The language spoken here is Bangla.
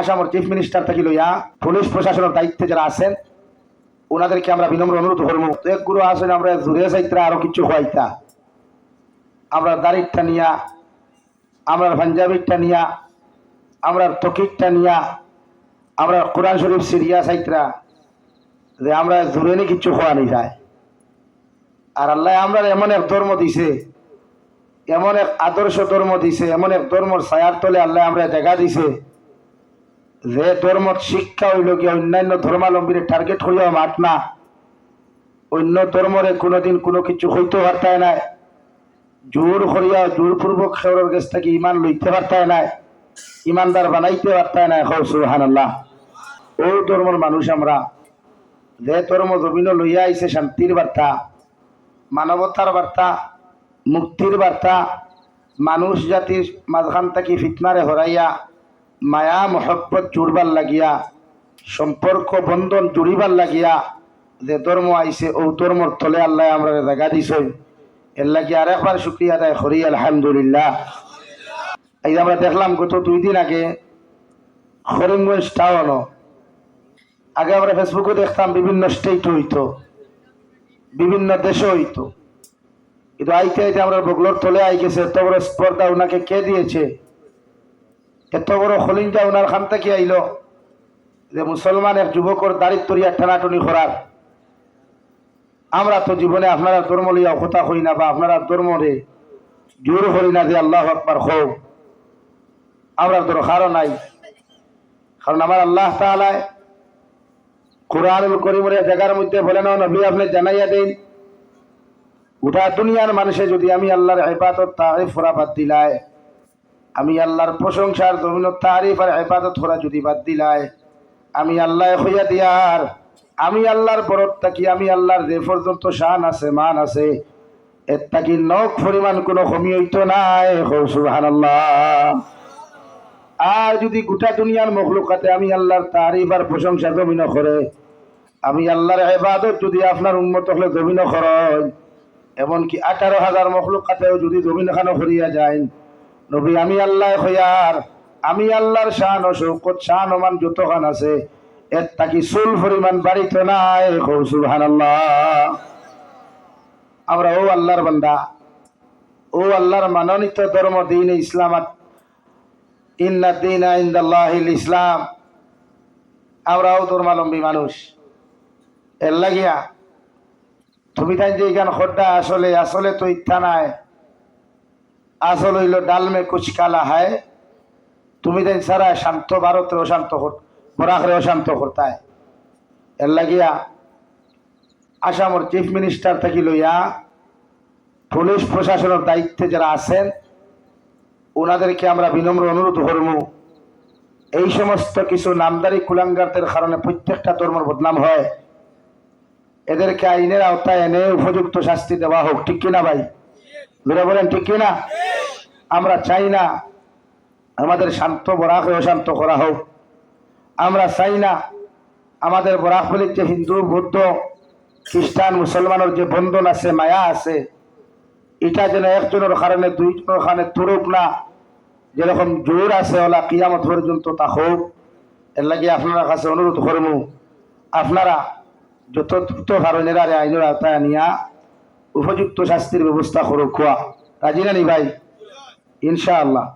আসামর চিফ মিনিস্টার থেকে লইয়া পুলিশ প্রশাসনের দায়িত্বে যারা আছেন, ওনাদেরকে আমরা বিনম্র অনুরোধ করব। এক গুরু আসেন, আমরা জুড়ে চাইত্রা আরও কিছু হইতা আমরা দাড়িটা নিয়া, আমরা পাঞ্জাবিরটা নিয়া, আমরা তকিকটা নিয়া, আমরা কোরআন শরীফ সিরিয়া চাইত্রা যে আমরা জুড়ে নি কিচ্ছু খোয়া নি যায়। আর আল্লাহ আমরা এমন এক ধর্ম দিছে, এমন এক আদর্শ ধর্ম দিছে, এমন এক ধর্মর ছায়ার তলে আল্লাহ আমরা দেখা দিছে। যে ধর্মত শিক্ষা হইল গিয়া অন্যান্য ধর্মাবলম্বীর টার্গেট হইয়া মাঠ না। অন্য ধর্মরে কোনোদিন কোনো কিছু হইতে পারতায় নাই। জোর করিয়া, জোরপূর্বক সেওরের কাছ থেকে ইমান লইতে পারতায় নাই। ইমানদার বানাইতে পারতায় নাই। হৌ সুহান ও ধর্মর মানুষ আমরা। যে ধর্ম জমিন লইয়া আইছে শান্তির বার্তা, মানবতার বার্তা, মুক্তির বার্তা, মানুষ জাতির মাঝখান থেকে ফিতনারে হরাইয়া মায়া, মহব্বত জুড়বার লাগিয়া, সম্পর্ক বন্ধন জুড়িবার লাগিয়া, যে ধর্ম আইছে ও ধর্মর তলে আল্লাহ আমরা জায়গা দিছই এর লাগি আরেকবার শুক্রিয়া আদায় করি, আলহামদুলিল্লাহ। এই যে আমরা দেখলাম, গত দুই দিন আগে করিমগঞ্জ টাউনও আগে আমরা ফেসবুকে দেখতাম, বিভিন্ন স্টেট হইতো, বিভিন্ন দেশে হইতো। কিন্তু আইতে আইতে আমরা বগলোর তলে আই গেছে, এত বড় স্পর্ধা ওনাকে কে দিয়েছে? এত বড় খলিঞ্জা ওনার খান থেকে আইলো যে মুসলমান এক যুবকর দাড়িত তরিয়া ঠেলাটনি করার। আমরা তো জীবনে আপনারা ধর্ম লইয়া কথা হই না বা আপনারা ধর্মরে জোর করি না যে আল্লাহ আকবার হও আমরা দরকারও নাই। কারণ আমার আল্লাহ তাআলায় কোরআনুল করিমের জায়গার মধ্যে বলেন নবী, আপনি জানাইয়া দেন, গোটা দুনিয়ার মানুষে যদি আমি আল্লাহর তারিফ করা বাদ দিলায় আমি আল্লাহর প্রশংসার জমিন তারিফ আর ইবাদত করা যদি বাদ দিলায়, আমি আল্লাহ হইয়া দিয়ার, আমি আল্লাহর পরত থাকি, আমি আল্লাহর যে পর্যন্ত শান আছে, মান আছে, এর থাকি নখ পরিমাণ কোনো কমি হইতো নাই। সুহান আর যদি গোটা দুনিয়ার মখলুকাতে আমি আল্লাহর তারিফ আর প্রশংসা জমিন করে, আমি আল্লাহর এবাদত যদি আপনার উন্মত হলে জমিন খরচ এমনকি আঠারো হাজার মখলুকাতেও যদি জমিন খানো করিয়া যায় নবী, আমি আল্লাহ হইয়ার আমি আল্লাহর শান ও শৌকত, শান ওমান যতখান আছে, এর তাকি চুল পরিমাণ বাড়িতে নাই। সুবহান আমরা ও আল্লাহর বান্দা, ও আল্লাহর মাননীত ধর্ম, দিন ইসলামাত ইন্না দিন ইন্দাল্লাহিল ইসলাম। আমরাও ধর্মালম্বী মানুষ। এর লাগিয়া, তুমি তাই যে গান খোদ্দা, আসলে আসলে তো ইচ্ছা নাই। আসল হইল ডালমে কুচকালা হায়। তুমি তাই সারা শান্ত ভারতের অশান্ত বরাকরে অশান্ত করতায় এর লাগিয়া আসামর চিফ মিনিস্টার থাকি লইয়া পুলিশ প্রশাসনের দায়িত্বে যারা আছেন ওনাদেরকে আমরা বিনম্র অনুরোধ করব, এই সমস্ত কিছু নামদারি কুলাঙ্গারদের কারণে প্রত্যেকটা ধর্মের বদনাম হয়। এদেরকে আইনের আওতায় এনে উপযুক্ত শাস্তি দেওয়া হোক, ঠিক কিনা ভাই? ধরে বলেন, ঠিক কিনা? আমরা চাই না আমাদের শান্ত বরাক অশান্ত করা হোক। আমরা চাই না আমাদের বরাকবলির যে হিন্দু, বৌদ্ধ, খ্রিস্টান, মুসলমানের যে বন্ধন আছে, মায়া আছে, এটা যেন একজনের কারণে, দুইজনের কারণে তুরুক না, যেরকম জোর আছে ওলা কিয়ামত পর্যন্ত তা হোক। এর লাগে আপনার কাছে অনুরোধ করব, আপনারা যত দ্রুত কারণের আইনের আওতায় নিয়া উপযুক্ত শাস্তির ব্যবস্থা করো খোয়া। রাজি না নি ভাই? ইনশাআল্লাহ।